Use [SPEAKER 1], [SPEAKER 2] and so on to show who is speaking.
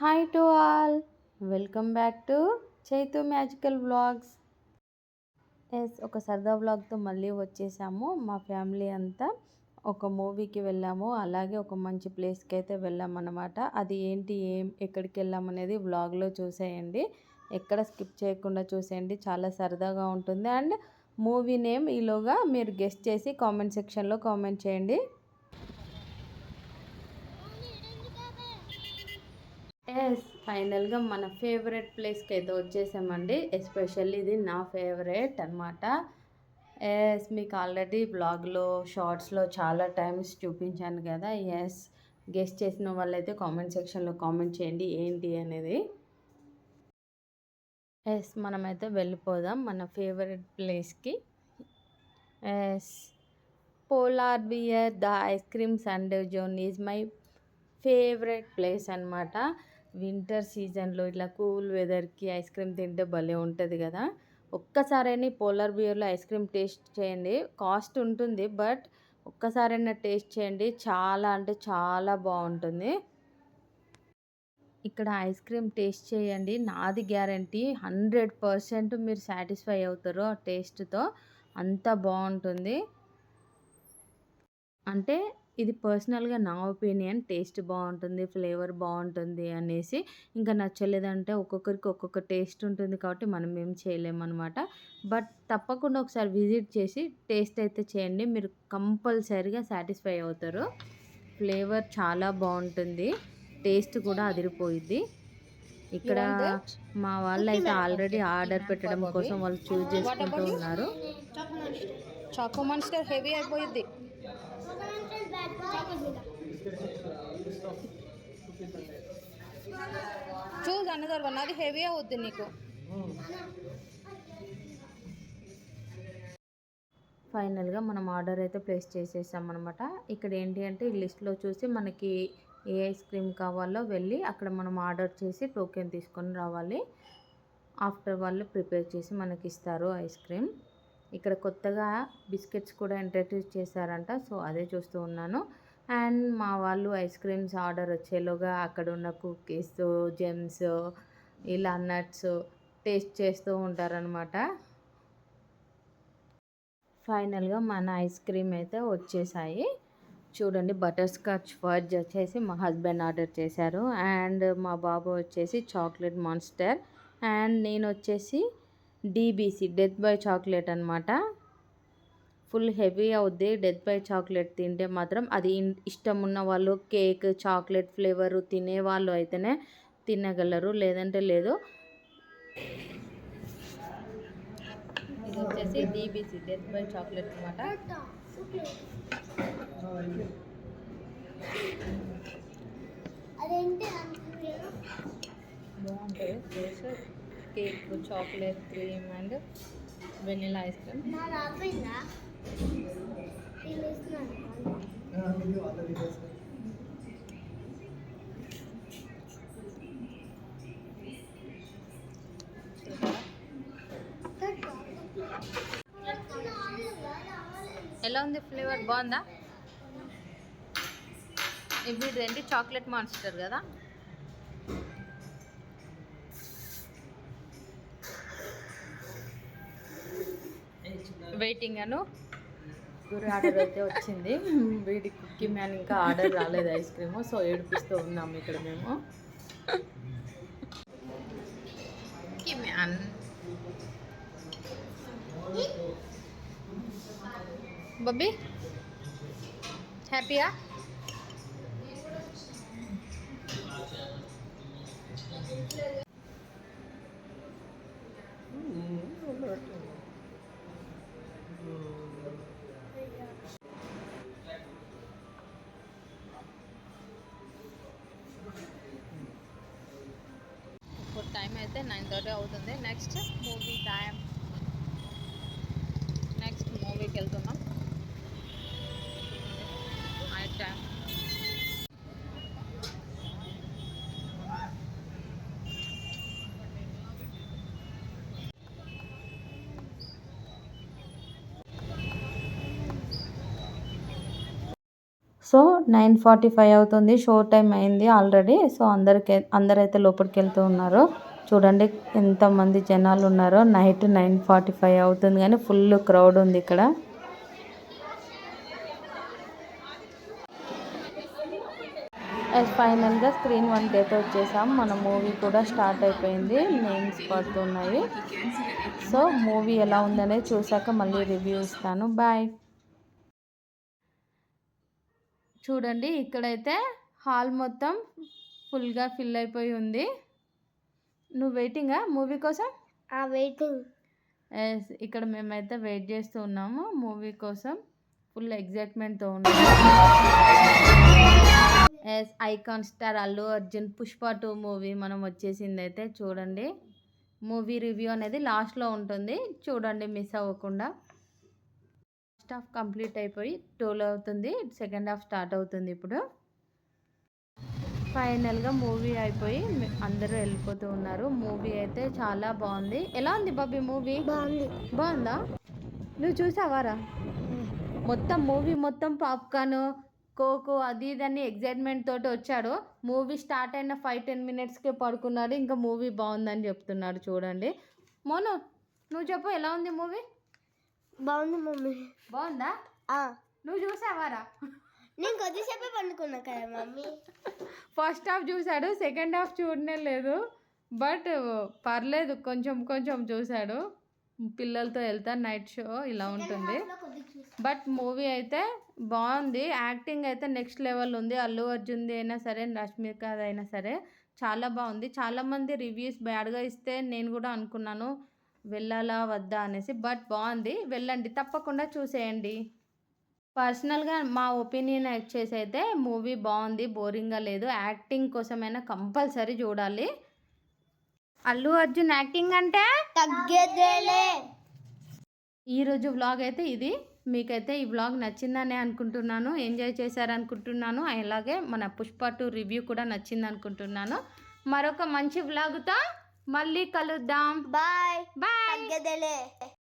[SPEAKER 1] Hi to all welcome back to Chaitu magical vlogs yes ఒక సరదా వ్లాగ్తో మళ్ళీ వచ్చేసాము. మా ఫ్యామిలీ అంతా ఒక మూవీకి వెళ్ళాము. అలాగే ఒక మంచి ప్లేస్కి అయితే వెళ్ళామన్నమాట అది ఏంటి ఏం ఎక్కడికి వెళ్ళామనేది వ్లాగ్లో చూసేయండి. ఎక్కడ స్కిప్ చేయకుండా చూసేయండి. చాలా సరదాగా ఉంటుంది. అండ్ మూవీ నేమ్ ఈలోగా మీరు గెస్ట్ చేసి కామెంట్ సెక్షన్లో కామెంట్ చేయండి. ఎస్ ఫైనల్గా మన ఫేవరెట్ ప్లేస్కి అయితే వచ్చేసామండి. ఎస్పెషల్లీ ఇది నా ఫేవరెట్ అనమాట ఎస్ మీకు ఆల్రెడీ బ్లాగ్లో షార్ట్స్లో చాలా టైమ్స్ చూపించాను కదా. ఎస్ గెస్ట్ చేసిన వాళ్ళైతే కామెంట్ సెక్షన్లో కామెంట్ చేయండి ఏంటి అనేది. ఎస్ మనమైతే వెళ్ళిపోదాం మన ఫేవరెట్ ప్లేస్కి yes Polar Bear the ice cream sundae zone is my favourite place అనమాట వింటర్ సీజన్లో ఇట్లా కూల్ వెదర్కి ఐస్ క్రీమ్ తింటే భలే ఉంటుంది కదా! ఒక్కసారైనా పోలార్ బియర్లో ఐస్ క్రీమ్ టేస్ట్ చేయండి. కాస్ట్ ఉంటుంది బట్ ఒక్కసారైనా టేస్ట్ చేయండి. చాలా అంటే చాలా బాగుంటుంది. ఇక్కడ ఐస్ క్రీమ్ టేస్ట్ చేయండి. నాది గ్యారంటీ. హండ్రెడ్ పర్సెంట్ మీరు సాటిస్ఫై అవుతారు ఆ టేస్ట్తో. అంత బాగుంటుంది. అంటే ఇది పర్సనల్గా నా ఒపీనియన్ టేస్ట్ బాగుంటుంది ఫ్లేవర్ బాగుంటుంది అనేసి ఇంకా నచ్చలేదంటే ఒక్కొక్కరికి ఒక్కొక్క టేస్ట్ ఉంటుంది కాబట్టి మనం ఏం చేయలేమన్నమాట. బట్ తప్పకుండా ఒకసారి విజిట్ చేసి టేస్ట్ అయితే చేయండి. మీరు కంపల్సరీగా సాటిస్ఫై అవుతారు. ఫ్లేవర్ చాలా బాగుంటుంది టేస్ట్ కూడా అదిరిపోయింది ఇక్కడ మా వాళ్ళు అయితే ఆల్రెడీ ఆర్డర్ పెట్టడం కోసం వాళ్ళు చూస్ చేసుకుంటూ ఉన్నారు.
[SPEAKER 2] చాకో మాన్స్టర్ హెవీ అయిపోయింది చూస్ అనదర్ వన్ అది హెవీ అవుద్ది నీకు.
[SPEAKER 1] ఫైనల్గా మనం ఆర్డర్ అయితే ప్లేస్ చేసేసాం అనమాట ఇక్కడ ఏంటి అంటే ఈ లిస్ట్లో చూసి మనకి ఏ ఐస్ క్రీమ్ కావాలో వెళ్ళి అక్కడ మనం ఆర్డర్ చేసి టోకెన్ తీసుకొని రావాలి. ఆఫ్టర్ వాళ్ళు ప్రిపేర్ చేసి మనకి ఇస్తారు ఐస్ క్రీమ్ ఇక్కడ కొత్తగా బిస్కెట్స్ కూడా ఇంట్రడ్యూస్ చేశారంట. సో అదే చూస్తూ ఉన్నాను. అండ్ మా వాళ్ళు ఐస్ క్రీమ్స్ ఆర్డర్ వచ్చేలోగా అక్కడ ఉన్న కుకీస్ జెమ్స్ ఇలా నట్స్ టేస్ట్ చేస్తూ ఉంటారనమాట ఫైనల్గా మన ఐస్ క్రీమ్ అయితే వచ్చేసాయి. చూడండి బటర్ స్కాచ్ ఫర్జ్ వచ్చేసి మా హస్బెండ్ ఆర్డర్ చేశారు. అండ్ మా బాబు వచ్చేసి చాక్లెట్ మాన్స్టర్. అండ్ నేను వచ్చేసి డీబీసీ డెత్ బై చాక్లెట్ అనమాట ఫుల్ హెవీ అవుద్ది. డెత్ బై చాక్లెట్ తింటే మాత్రం అది ఇష్టం ఉన్న వాళ్ళు కేక్ చాక్లెట్ ఫ్లేవర్ తినే వాళ్ళు అయితేనే తినగలరు. లేదంటే లేదు. ఇది వచ్చేసి డీబీసీ డెత్ బై చాక్లెట్ అనమాట బాగుంటుంది taste cake chocolate cream and vanilla ice cream. ఎలా ఉంది ఫ్లేవర్? బాగుందా? ఇవి ఏంటి చాక్లెట్ మాన్స్టర్ కదా? వెయిటింగ్ అను. గురి ఆర్డర్ అయితే వచ్చింది. వీడి కుక్కీ మ్యాన్ ఇంకా ఆర్డర్ రాలేదు ఐస్ క్రీమ్. సో ఏడిపిస్తూ ఉన్నాము ఇక్కడ మేము. Cookie man. బబ్బీ హ్యాపీయా? టైం అయితే నైన్ థర్టీ అవుతుంది. నెక్స్ట్ మూవీ టైం నెక్స్ట్ మూవీకి వెళ్తున్నాం. సో నైన్ ఫార్టీ ఫైవ్ అవుతుంది. షో టైం అయింది ఆల్రెడీ. సో అందరికి అందరైతే లోపలికి వెళ్తూ ఉన్నారు. చూడండి ఎంతమంది జనాలు ఉన్నారో. నైట్ నైన్ ఫార్టీ ఫైవ్ అవుతుంది కానీ ఫుల్ క్రౌడ్ ఉంది ఇక్కడ. ఫైనల్గా స్క్రీన్ వన్కి అయితే వచ్చేసాం. మన మూవీ కూడా స్టార్ట్ అయిపోయింది. నేమ్స్ పడుతున్నాయి. సో మూవీ ఎలా ఉందనేది చూసాక మళ్ళీ రివ్యూ ఇస్తాను. బాయ్ చూడండి ఇక్కడైతే హాల్ మొత్తం ఫుల్గా ఫిల్ అయిపోయి ఉంది. నువ్వు వెయిటింగా మూవీ కోసం?
[SPEAKER 3] ఆ వెయిటింగ్.
[SPEAKER 1] ఎస్ ఇక్కడ మేమైతే వెయిట్ చేస్తూ ఉన్నాము మూవీ కోసం. ఫుల్ ఎగ్జైట్మెంట్తో ఉన్నాము. Yes icon star Allu Arjun Pushpa two movie మనం వచ్చేసింది అయితే చూడండి. మూవీ రివ్యూ అనేది లాస్ట్లో ఉంటుంది. చూడండి మిస్ అవ్వకుండా. ఫస్ట్ హాఫ్ కంప్లీట్ అయిపోయి టూలో అవుతుంది సెకండ్ హాఫ్ స్టార్ట్ అవుతుంది ఇప్పుడు. ఫైనల్గా మూవీ అయిపోయి అందరూ వెళ్ళిపోతూ ఉన్నారు. మూవీ అయితే చాలా బాగుంది. ఎలా ఉంది బాబీ మూవీ?
[SPEAKER 3] బాగుంది.
[SPEAKER 1] బాగుందా? నువ్వు చూసావారా? మొత్తం మూవీ మొత్తం పాప్కార్న్ కోకు అది ఇది అని ఎగ్జైట్మెంట్ తోటి వచ్చాడు. మూవీ స్టార్ట్ అయిన ఫైవ్ టెన్ మినిట్స్కే పడుకున్నాడు. ఇంకా మూవీ బాగుందని చెప్తున్నాడు చూడండి. మోను నువ్వు చెప్పు ఎలా ఉంది మూవీ?
[SPEAKER 3] బాగుంది మమ్మీ.
[SPEAKER 1] బాగుందా?
[SPEAKER 3] ఆ,
[SPEAKER 1] నువ్వు చూసావారా
[SPEAKER 3] నేను కొద్దిసేపే పండుకున్నా కదా మమ్మీ.
[SPEAKER 1] ఫస్ట్ హాఫ్ చూశాడు సెకండ్ హాఫ్ చూడనే లేదు. బట్ పర్లేదు కొంచెం కొంచెం చూశాడు పిల్లలతో వెళ్తా నైట్ షో ఇలా ఉంటుంది. బట్ మూవీ అయితే బాగుంది. యాక్టింగ్ అయితే నెక్స్ట్ లెవెల్ ఉంది. అల్లు అర్జున్ది అయినా సరే రష్మిక అయినా సరే చాలా బాగుంది. చాలామంది రివ్యూస్ బ్యాడ్గా ఇస్తే నేను కూడా అనుకున్నాను. వెళ్ళాలా వద్దా అనేసి బట్ బాగుంది. వెళ్ళండి తప్పకుండా చూసేయండి. పర్సనల్గా మా ఒపీనియన్ వచ్చేసి అయితే మూవీ బాగుంది బోరింగ్గా లేదు. యాక్టింగ్ కోసమైనా కంపల్సరీ చూడాలి. అల్లు అర్జున్ యాక్టింగ్ అంటే?
[SPEAKER 3] తగ్గేదేలే.
[SPEAKER 1] ఈరోజు వ్లాగ్ అయితే ఇది. మీకైతే ఈ వ్లాగ్ నచ్చిందని అనుకుంటున్నాను. ఎంజాయ్ చేశారనుకుంటున్నాను. అలాగే మన పుష్ప టూ రివ్యూ కూడా నచ్చింది అనుకుంటున్నాను మరొక మంచి వ్లాగ్తో మళ్ళీ కలుద్దాం.
[SPEAKER 3] బాయ్.
[SPEAKER 1] బాయ్.